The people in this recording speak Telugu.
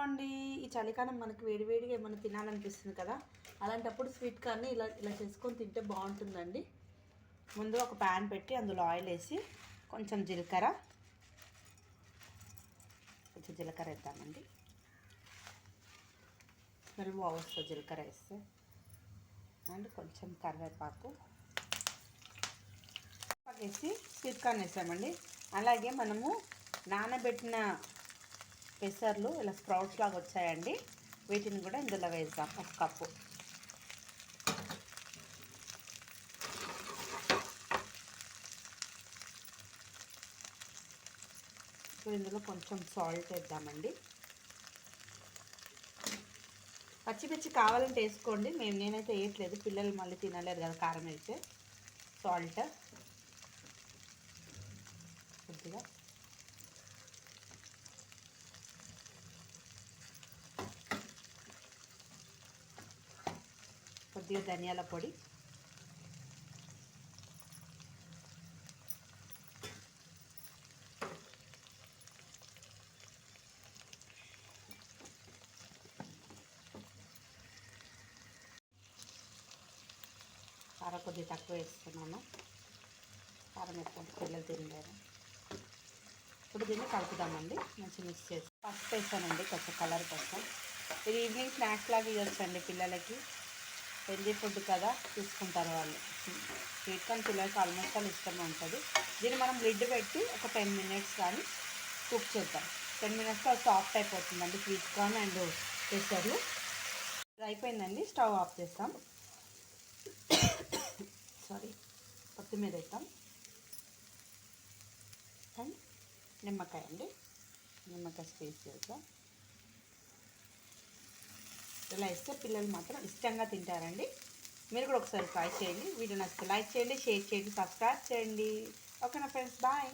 అండి ఈ చలికాలం మనకి వేడివేడిగా ఏమైనా తినాలనిపిస్తుంది కదా? అలాంటప్పుడు స్వీట్ కార్న్ని ఇలా ఇలా చేసుకొని తింటే బాగుంటుందండి. ముందు ఒక ప్యాన్ పెట్టి అందులో ఆయిల్ వేసి కొంచెం జీలకర్ర. కొంచెం జీలకర్ర వేద్దామండి. స్మెల్ బాగుస్తుంది జీలకర్ర వేస్తే. అండ్ కొంచెం కరివేపాకు వేసి స్వీట్ కార్న్ వేసామండి. అలాగే మనము నానబెట్టిన పెసర్లు ఇలా స్ప్రౌట్స్ లాగా వచ్చాయండి. వీటిని కూడా ఇందులో వేద్దాం ఒక కప్పు. ఇప్పుడు ఇందులో కొంచెం సాల్ట్ వేద్దామండి. పచ్చిమిర్చి కావాలంటే వేసుకోండి. మేము నేనైతే వేయట్లేదు. పిల్లలు మళ్ళీ తినలేరు కదా కారం వేస్తే సాల్ట్. కొద్దిగా కొద్దిగా ధనియాల పొడి. కారం కొద్దిగా తక్కువ వేస్తున్నాను. కారం ఎక్కువ పిల్లలు తినలేరు ఇప్పుడు దీన్ని కలుపుదామండి. మంచి మిక్స్ చేసి పసుపు వేసానండి. కొంచెం కలర్ కోసం. ఇది ఈవినింగ్ స్నాక్స్ లాగా ఇవ్వచ్చండి పిల్లలకి. హెల్దీ ఫుడ్ కదా తీసుకుంటారు వాళ్ళు. స్వీట్ కార్న్ పిల్లలకి ఆల్మోస్ట్ వాళ్ళు ఇష్టంగా ఉంటుంది. దీన్ని మనం లిడ్ పెట్టి ఒక టెన్ మినిట్స్ కానీ కుక్ చేద్దాం. టెన్ మినిట్స్లో సాఫ్ట్ అయిపోతుందండి. స్వీట్ కార్న్ అండ్ పెసర్లు అయిపోయిందండి. స్టవ్ ఆఫ్ చేస్తాం. సారీ కొత్తిమీర వేస్తాం అండ్ నిమ్మకాయ అండి. నిమ్మకాయ స్పేస్ చేద్దాం. ఇలా ఇస్తే పిల్లలు మాత్రం ఇష్టంగా తింటారండి. మీరు కూడా ఒకసారి ట్రై చేయండి. వీడియో నచ్చితే లైక్ చేయండి షేర్ చేయండి సబ్స్క్రైబ్ చేయండి. ఓకేనా ఫ్రెండ్స్ బాయ్